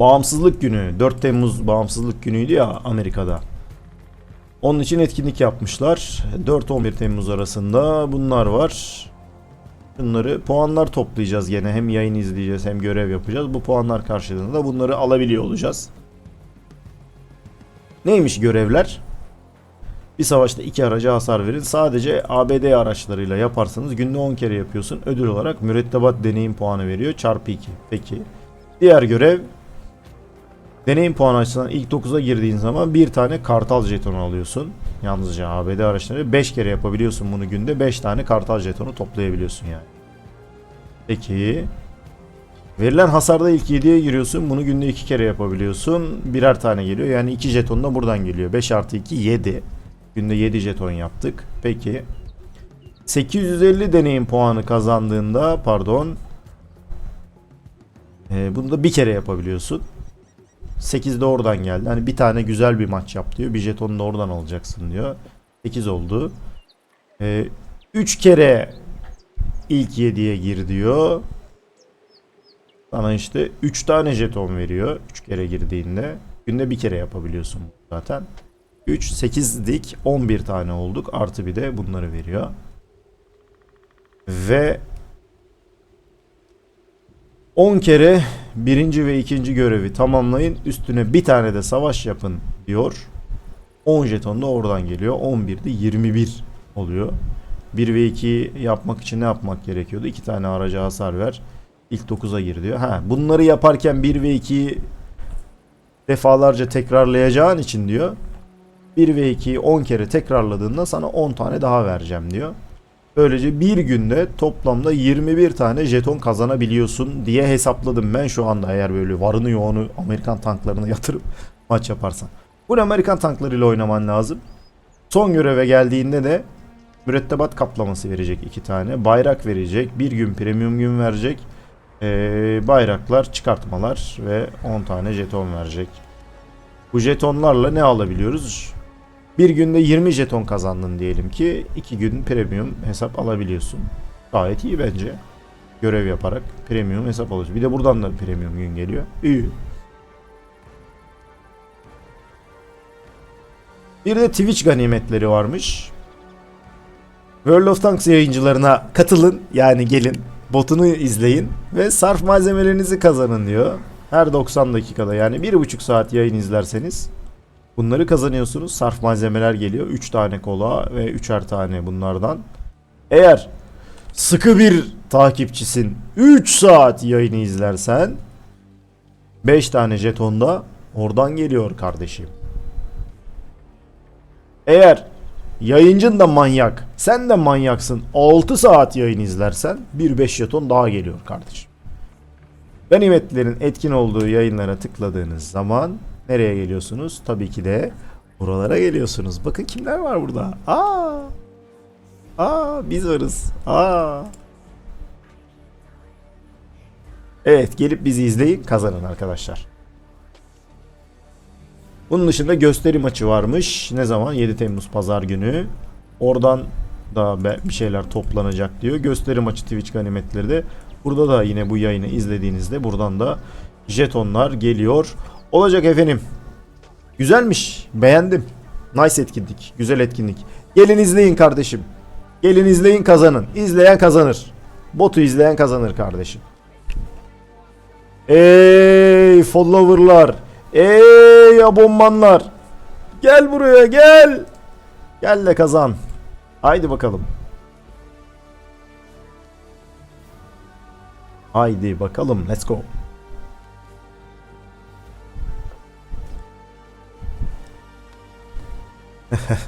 Bağımsızlık günü. 4 Temmuz bağımsızlık günüydü ya Amerika'da. Onun için etkinlik yapmışlar. 4-11 Temmuz arasında bunlar var. Bunları puanlar toplayacağız gene. Hem yayın izleyeceğiz hem görev yapacağız. Bu puanlar karşılığında da bunları alabiliyor olacağız. Neymiş görevler? Bir savaşta iki araca hasar verin. Sadece ABD araçlarıyla yaparsanız günde 10 kere yapıyorsun. Ödül olarak mürettebat deneyim puanı veriyor. Çarpı 2. Peki. Diğer görev deneyim puanı açısından ilk 9'a girdiğin zaman bir tane kartal jetonu alıyorsun. Yalnızca ABD araçları 5 kere yapabiliyorsun bunu günde. 5 tane kartal jetonu toplayabiliyorsun yani. Peki. Verilen hasarda ilk 7'ye giriyorsun. Bunu günde 2 kere yapabiliyorsun. Birer tane geliyor. Yani 2 jeton da buradan geliyor. 5 artı 2 7. Günde 7 jeton yaptık. Peki. 850 deneyim puanı kazandığında pardon. Ee, bunu da bir kere yapabiliyorsun. 8 de oradan geldi. Hani bir tane güzel bir maç yap diyor. Bir jetonu da oradan alacaksın diyor. 8 oldu. 3 kere ilk 7'ye gir diyor. Sana işte 3 tane jeton veriyor. 3 kere girdiğinde. Günde bir kere yapabiliyorsun zaten. 3, 8 dik 11 tane olduk. Artı bir de bunları veriyor. Ve 10 kere birinci ve ikinci görevi tamamlayın. Üstüne bir tane de savaş yapın diyor. 10 jeton da oradan geliyor. 11'de 21 oluyor. 1 ve 2 yapmak için ne yapmak gerekiyordu? 2 tane araca hasar ver. İlk 9'a gir diyor. Ha, bunları yaparken 1 ve 2'yi defalarca tekrarlayacağın için diyor. 1 ve 2'yi 10 kere tekrarladığında sana 10 tane daha vereceğim diyor. Böylece bir günde toplamda 21 tane jeton kazanabiliyorsun diye hesapladım ben şu anda eğer böyle varını yoğunu Amerikan tanklarına yatırıp maç yaparsan. Bu Amerikan tanklarıyla oynaman lazım. Son göreve geldiğinde de mürettebat kaplaması verecek iki tane. Bayrak verecek. Bir gün premium gün verecek. Ee, bayraklar, çıkartmalar ve 10 tane jeton verecek. Bu jetonlarla ne alabiliyoruz? Bir günde 20 jeton kazandın diyelim ki 2 gün premium hesap alabiliyorsun. Gayet iyi bence. Görev yaparak premium hesap alıyorsun. Bir de buradan da premium gün geliyor. İyi. Bir de Twitch ganimetleri varmış. World of Tanks yayıncılarına katılın yani gelin botunu izleyin ve sarf malzemelerinizi kazanın diyor. Her 90 dakikada yani 1,5 saat yayın izlerseniz bunları kazanıyorsunuz. Sarf malzemeler geliyor. 3 tane kola ve 3'er tane bunlardan. Eğer sıkı bir takipçisin 3 saat yayını izlersen 5 tane jeton da oradan geliyor kardeşim. Eğer yayıncın da manyak, sen de manyaksın 6 saat yayın izlersen 1-5 jeton daha geliyor kardeşim. Ganimetlerin etkin olduğu yayınlara tıkladığınız zaman nereye geliyorsunuz? Tabii ki de buralara geliyorsunuz. Bakın kimler var burada. Aa! Aa biz varız. Aa! Evet gelip bizi izleyin kazanın arkadaşlar. Bunun dışında gösteri maçı varmış. Ne zaman? 7 Temmuz pazar günü. Oradan da bir şeyler toplanacak diyor. Gösteri maçı Twitch ganimetleri de. Burada da yine bu yayını izlediğinizde buradan da jetonlar geliyor. Olacak efendim. Güzelmiş. Beğendim. Nice etkinlik. Güzel etkinlik. Gelin izleyin kardeşim. Gelin izleyin kazanın. İzleyen kazanır. Botu izleyen kazanır kardeşim. Ey followerlar. Ey abonmanlar. Gel buraya gel. Gel de kazan. Haydi bakalım. Haydi bakalım let's go.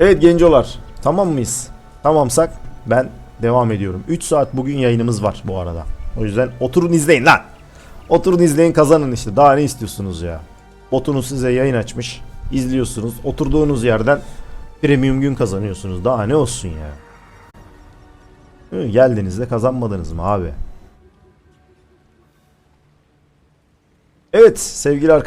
evet gencolar tamam mıyız? Tamamsak ben devam ediyorum. 3 saat bugün yayınımız var bu arada. O yüzden oturun izleyin lan. Oturun izleyin kazanın işte. Daha ne istiyorsunuz ya? Botunuz size yayın açmış. izliyorsunuz. Oturduğunuz yerden premium gün kazanıyorsunuz. Daha ne olsun ya? Geldiniz de kazanmadınız mı abi? Evet sevgili arkadaşlar.